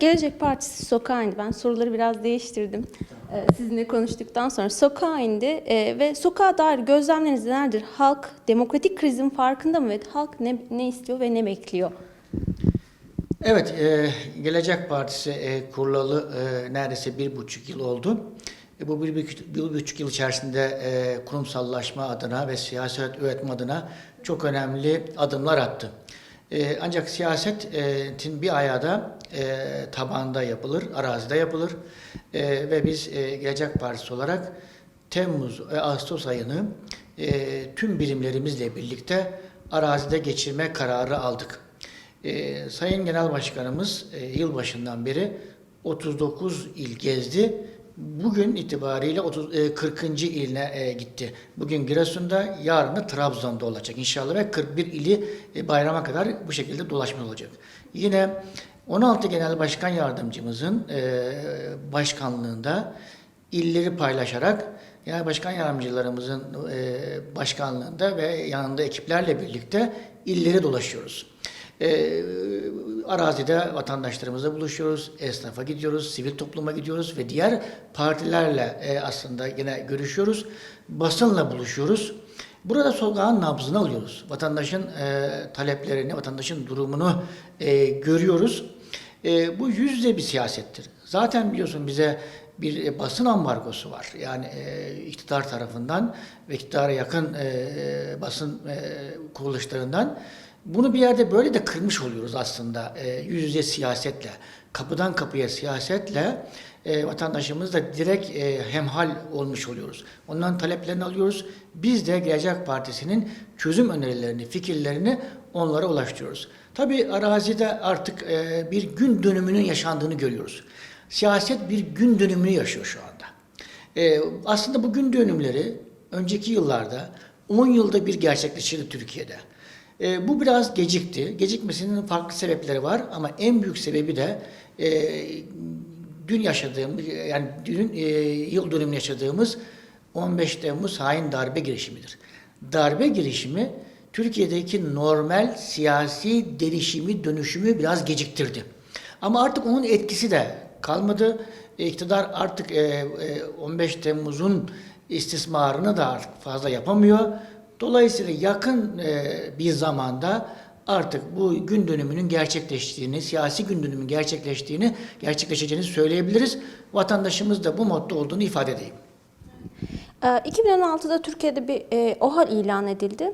Gelecek Partisi sokağa indi. Ben soruları biraz değiştirdim. Ee, sizinle konuştuktan sonra sokağa indi Ee, ve sokağa dair gözlemleriniz nelerdir? Halk demokratik krizin farkında mı ve halk ne, ne istiyor ve ne bekliyor? Evet, e, Gelecek Partisi e, kurulalı e, neredeyse bir buçuk yıl oldu. E, bu bir, bir, bir buçuk yıl içerisinde e, kurumsallaşma adına ve siyaset üretme adına çok önemli adımlar attı. E, ancak siyasetin bir ayağı da e, tabanda yapılır, arazide yapılır. E, ve biz e, Gelecek Partisi olarak Temmuz ve Ağustos ayını e, tüm birimlerimizle birlikte arazide geçirme kararı aldık. Ee, Sayın Genel Başkanımız e, yılbaşından beri 39 il gezdi. Bugün itibariyle 30, e, 40. iline e, gitti. Bugün Giresun'da, yarın da Trabzon'da olacak inşallah ve 41 ili e, bayrama kadar bu şekilde dolaşma olacak. Yine 16 Genel Başkan Yardımcımızın e, başkanlığında illeri paylaşarak yani başkan yardımcılarımızın e, başkanlığında ve yanında ekiplerle birlikte illeri dolaşıyoruz. E, arazide vatandaşlarımızla buluşuyoruz, esnafa gidiyoruz, sivil topluma gidiyoruz ve diğer partilerle e, aslında yine görüşüyoruz. Basınla buluşuyoruz. Burada sokağın nabzını alıyoruz. Vatandaşın e, taleplerini, vatandaşın durumunu e, görüyoruz. E, bu yüzde bir siyasettir. Zaten biliyorsun bize bir e, basın ambargosu var. Yani e, iktidar tarafından ve iktidara yakın e, basın e, kuruluşlarından. Bunu bir yerde böyle de kırmış oluyoruz aslında e, yüz yüze siyasetle. Kapıdan kapıya siyasetle e, vatandaşımızla direkt e, hemhal olmuş oluyoruz. Onların taleplerini alıyoruz. Biz de Gelecek Partisi'nin çözüm önerilerini, fikirlerini onlara ulaştırıyoruz. Tabii arazide artık e, bir gün dönümünün yaşandığını görüyoruz. Siyaset bir gün dönümünü yaşıyor şu anda. E, aslında bu gün dönümleri önceki yıllarda 10 yılda bir gerçekleşirdi Türkiye'de. E, bu biraz gecikti. Gecikmesinin farklı sebepleri var ama en büyük sebebi de e, dün yaşadığımız yani dün e, yıl dönümünü yaşadığımız 15 Temmuz hain darbe girişimidir. Darbe girişimi Türkiye'deki normal siyasi değişimi, dönüşümü biraz geciktirdi. Ama artık onun etkisi de kalmadı. E, İktidar artık e, e, 15 Temmuz'un istismarını da artık fazla yapamıyor. Dolayısıyla yakın e, bir zamanda artık bu gün dönümünün gerçekleştiğini, siyasi gün dönümünün gerçekleştiğini, gerçekleşeceğini söyleyebiliriz. Vatandaşımız da bu modda olduğunu ifade edeyim. Ee, 2016'da Türkiye'de bir e, OHAL ilan edildi.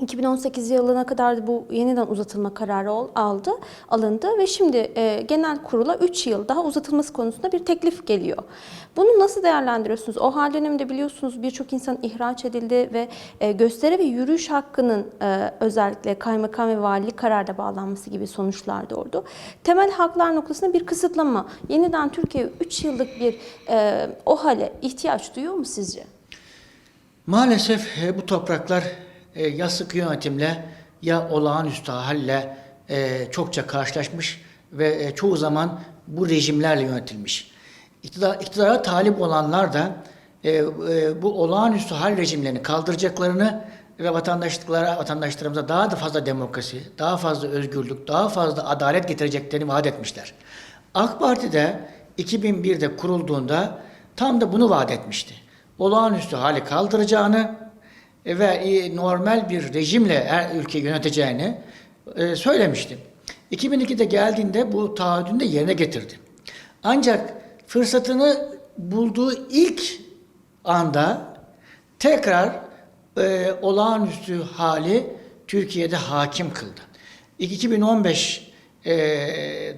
2018 yılına kadar da bu yeniden uzatılma kararı aldı, alındı ve şimdi e, genel kurula 3 yıl daha uzatılması konusunda bir teklif geliyor. Bunu nasıl değerlendiriyorsunuz? O hal döneminde biliyorsunuz birçok insan ihraç edildi ve e, gösteri ve yürüyüş hakkının e, özellikle kaymakam ve valilik kararda bağlanması gibi sonuçlar doğurdu. Temel haklar noktasında bir kısıtlama. Yeniden Türkiye 3 yıllık bir e, o hale ihtiyaç duyuyor mu sizce? Maalesef e, bu topraklar e, ya sıkı yönetimle ya olağanüstü halle e, çokça karşılaşmış ve e, çoğu zaman bu rejimlerle yönetilmiş. İktidar, iktidara talip olanlar da e, e, bu olağanüstü hal rejimlerini kaldıracaklarını ve vatandaşlıklara, vatandaşlarımıza daha da fazla demokrasi, daha fazla özgürlük, daha fazla adalet getireceklerini vaat etmişler. AK Parti de 2001'de kurulduğunda tam da bunu vaat etmişti. Olağanüstü hali kaldıracağını ve e, normal bir rejimle her ülkeyi yöneteceğini e, söylemişti. 2002'de geldiğinde bu taahhüdünü de yerine getirdi. Ancak fırsatını bulduğu ilk anda tekrar e, olağanüstü hali Türkiye'de hakim kıldı. 2015 e,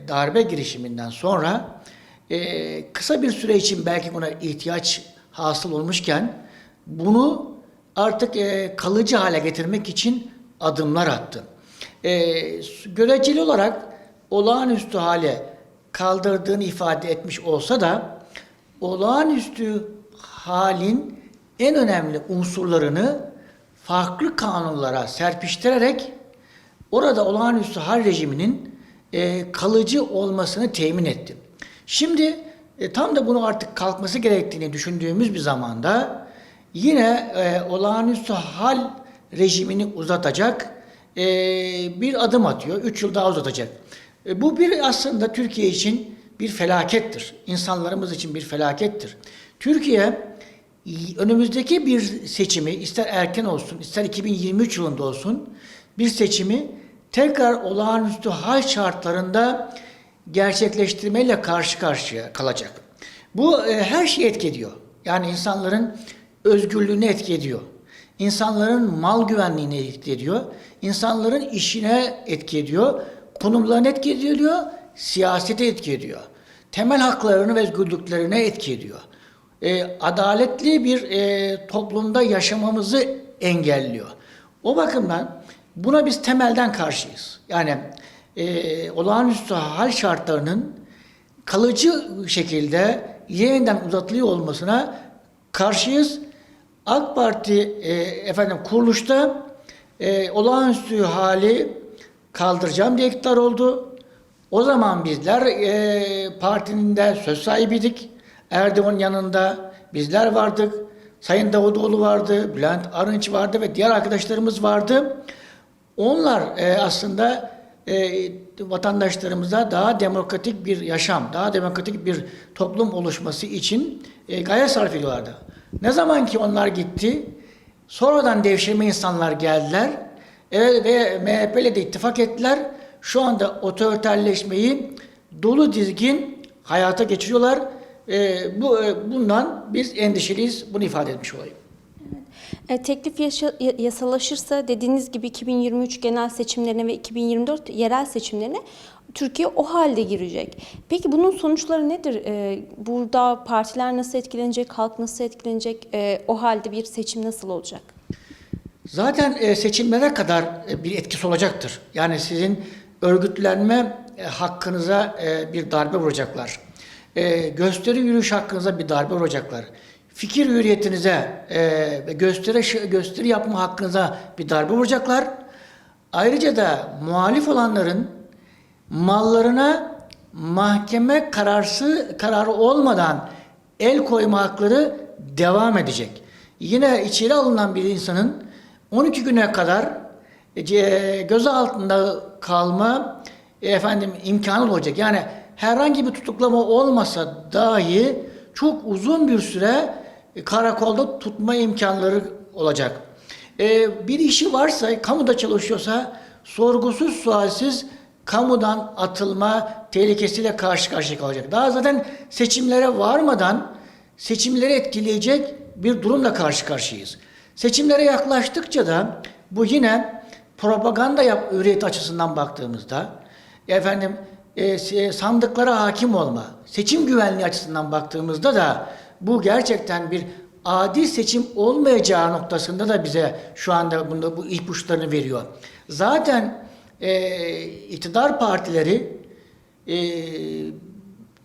darbe girişiminden sonra e, kısa bir süre için belki buna ihtiyaç hasıl olmuşken bunu artık e, kalıcı hale getirmek için adımlar attı. E, göreceli olarak olağanüstü hale kaldırdığını ifade etmiş olsa da olağanüstü halin en önemli unsurlarını farklı kanunlara serpiştirerek orada olağanüstü hal rejiminin e, kalıcı olmasını temin etti. Şimdi e, tam da bunu artık kalkması gerektiğini düşündüğümüz bir zamanda yine e, olağanüstü hal rejimini uzatacak e, bir adım atıyor. Üç yıl daha uzatacak. E, bu bir aslında Türkiye için bir felakettir. İnsanlarımız için bir felakettir. Türkiye önümüzdeki bir seçimi ister erken olsun ister 2023 yılında olsun bir seçimi tekrar olağanüstü hal şartlarında gerçekleştirmeyle karşı karşıya kalacak. Bu e, her şeyi etki ediyor. Yani insanların özgürlüğünü etki ediyor. İnsanların mal güvenliğine etki ediyor. İnsanların işine etki ediyor. Konumlarına etki ediyor. Siyasete etki ediyor. Temel haklarını ve özgürlüklerine etki ediyor. E, adaletli bir e, toplumda yaşamamızı engelliyor. O bakımdan buna biz temelden karşıyız. Yani e, olağanüstü hal şartlarının kalıcı şekilde yeniden uzatılıyor olmasına karşıyız. AK Parti e, efendim kuruluşta e, olağanüstü hali kaldıracağım diye iktidar oldu. O zaman bizler e, partinin de söz sahibiydik. Erdoğan yanında bizler vardık. Sayın Davutoğlu vardı, Bülent Arınç vardı ve diğer arkadaşlarımız vardı. Onlar e, aslında e, vatandaşlarımıza daha demokratik bir yaşam, daha demokratik bir toplum oluşması için e, gayret sarf ediyorlardı. Ne zaman ki onlar gitti, sonradan devşirme insanlar geldiler e, ve MHP ile de ittifak ettiler. Şu anda otoriterleşmeyi dolu dizgin hayata geçiriyorlar. E, bu e, bundan biz endişeliyiz. Bunu ifade etmiş olayım. E, teklif yaşa- ya- yasalaşırsa dediğiniz gibi 2023 genel seçimlerine ve 2024 yerel seçimlerine Türkiye o halde girecek. Peki bunun sonuçları nedir? E, burada partiler nasıl etkilenecek, halk nasıl etkilenecek? E, o halde bir seçim nasıl olacak? Zaten e, seçimlere kadar e, bir etkisi olacaktır. Yani sizin örgütlenme e, hakkınıza bir darbe vuracaklar. Gösteri yürüyüş hakkınıza bir darbe vuracaklar. Fikir hürriyetinize ve gösteri gösteri yapma hakkınıza bir darbe vuracaklar. Ayrıca da muhalif olanların mallarına mahkeme kararsı kararı olmadan el koyma hakları devam edecek. Yine içeri alınan bir insanın 12 güne kadar e, ce- gözaltında kalma e, efendim imkanı olacak. Yani herhangi bir tutuklama olmasa dahi çok uzun bir süre e, karakolda tutma imkanları olacak. Bir işi varsa, kamuda çalışıyorsa sorgusuz sualsiz kamudan atılma tehlikesiyle karşı karşıya kalacak. Daha zaten seçimlere varmadan seçimleri etkileyecek bir durumla karşı karşıyayız. Seçimlere yaklaştıkça da bu yine propaganda yap hürriyeti açısından baktığımızda efendim e, se- sandıklara hakim olma, seçim güvenliği açısından baktığımızda da bu gerçekten bir adil seçim olmayacağı noktasında da bize şu anda bunda bu ipuçlarını veriyor. Zaten e, iktidar partileri e,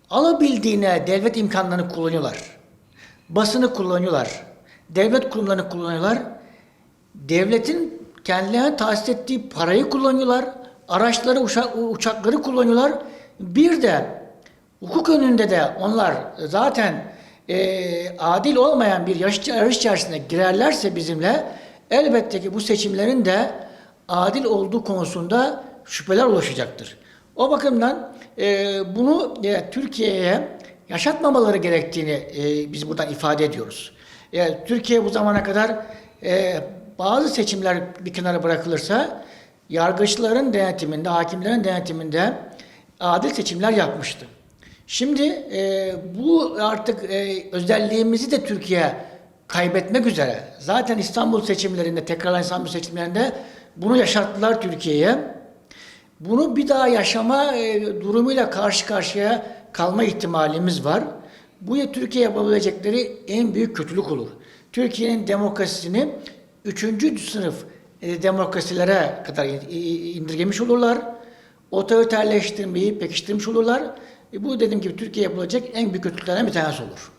alabildiğine devlet imkanlarını kullanıyorlar. Basını kullanıyorlar. Devlet kurumlarını kullanıyorlar. Devletin kendilerine tahsis ettiği parayı kullanıyorlar. Araçları, uşa- uçakları kullanıyorlar. Bir de hukuk önünde de onlar zaten e, adil olmayan bir yarış, yarış girerlerse bizimle elbette ki bu seçimlerin de adil olduğu konusunda şüpheler oluşacaktır. O bakımdan e, bunu e, Türkiye'ye yaşatmamaları gerektiğini e, biz buradan ifade ediyoruz. E, Türkiye bu zamana kadar e, bazı seçimler bir kenara bırakılırsa yargıçların denetiminde, hakimlerin denetiminde adil seçimler yapmıştı. Şimdi e, bu artık e, özelliğimizi de Türkiye kaybetmek üzere. Zaten İstanbul seçimlerinde, tekrarlanan İstanbul seçimlerinde bunu yaşattılar Türkiye'ye. Bunu bir daha yaşama e, durumuyla karşı karşıya kalma ihtimalimiz var. Bu ya Türkiye yapabilecekleri en büyük kötülük olur. Türkiye'nin demokrasisini üçüncü sınıf e, demokrasilere kadar in- in- indirgemiş olurlar. Otoriterleştirmeyi pekiştirmiş olurlar. E, bu dediğim gibi Türkiye yapılacak en büyük kötülüklerden bir tanesi olur.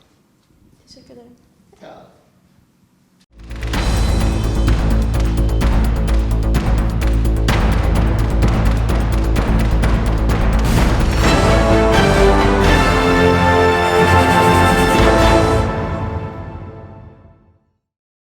Teşekkür ederim. Ya.